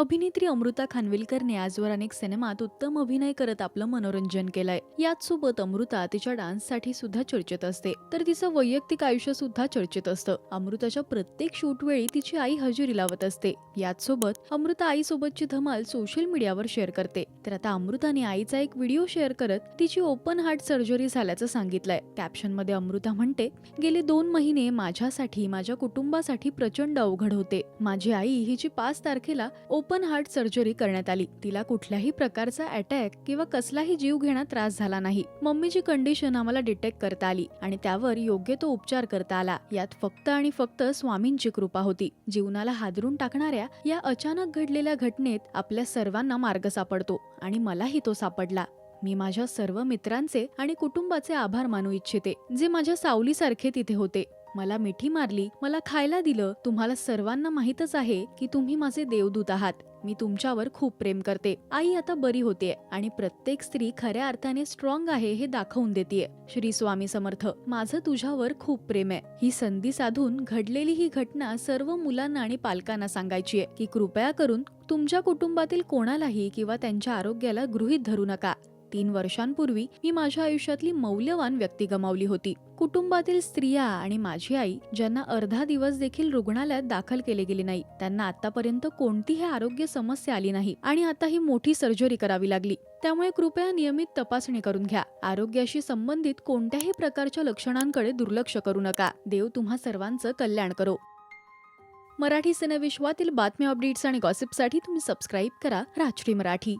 अभिनेत्री अमृता खानविलकरने आजवर अनेक सिनेमात उत्तम अभिनय करत आपलं मनोरंजन केलंय. याच सोबत अमृता तिच्या डान्ससाठी सुद्धा चर्चेत असते. तर तिचं वैयक्तिक आयुष्य सुद्धा चर्चेत असतं. अमृताच्या प्रत्येक शूट वेळी तिची आई हजेरी लावत असते. याच सोबत अमृता आईसोबतची धमाल सोशल मीडियावर शेअर करते. तर आता अमृताने आईचा एक व्हिडिओ शेअर करत तिची ओपन हार्ट सर्जरी झाल्याचं सांगितलंय. कॅप्शनमध्ये अमृता म्हणते गेले दोन महिने माझ्यासाठी माझ्या कुटुंबासाठी प्रचंड अवघड होते. माझी आई हिची पाच तारखेला ओपन हार्ट सर्जरी करण्यात आली. तिला कुठल्याही प्रकारचा अटॅक किंवा कसलाही जीव घेण्यात त्रास झाला नाही. मम्मीची कंडिशन आम्हाला डिटेक्ट करता आली आणि त्यावर योग्य तो उपचार करता आला. यात फक्त आणि फक्त स्वामींची कृपा होती. जीवनाला हादरून टाकणाऱ्या या अचानक घडलेल्या घटनेत आपल्या सर्वांना मार्ग सापडतो आणि मलाही तो सापडला. मी माझ्या सर्व मित्रांचे आणि कुटुंबाचे आभार मानू इच्छिते जे माझ्या सावलीसारखे तिथे होते. मला मिठी मारली मला खायला दिलं. तुम्हाला सर्वांना माहीतच आहे की तुम्ही माझे देवदूत आहात. मी तुमच्यावर खूप प्रेम करते. आई आता बरी होते आणि प्रत्येक स्त्री खऱ्या अर्थाने स्ट्रॉंग आहे हे दाखवून देते श्री स्वामी समर्थ माझं तुझ्यावर खूप प्रेम आहे. ही संधी साधून घडलेली ही घटना सर्व मुलांना आणि पालकांना सांगायची आहे की कृपया करून तुमच्या कुटुंबातील कोणालाही किंवा त्यांच्या आरोग्याला गृहीत धरू नका. तीन वर्षांपूर्वी मी माझ्या आयुष्यातली मौल्यवान व्यक्ती गमावली होती. कुटुंबातील स्त्रिया आणि माझी आई ज्यांना अर्धा दिवस देखील रुग्णालयात दाखल केले गेले नाही त्यांना आतापर्यंत कोणतीही आरोग्य समस्या आली नाही आणि आता ही मोठी सर्जरी करावी लागली. त्यामुळे कृपया नियमित तपासणी करून घ्या. आरोग्याशी संबंधित कोणत्याही प्रकारच्या लक्षणांकडे दुर्लक्ष करू नका. देव तुम्हा सर्वांचं कल्याण करो. मराठी सिनेविश्वातील बातम्या अपडेट्स आणि गॉसिपसाठी तुम्ही सबस्क्राईब करा राजश्री मराठी.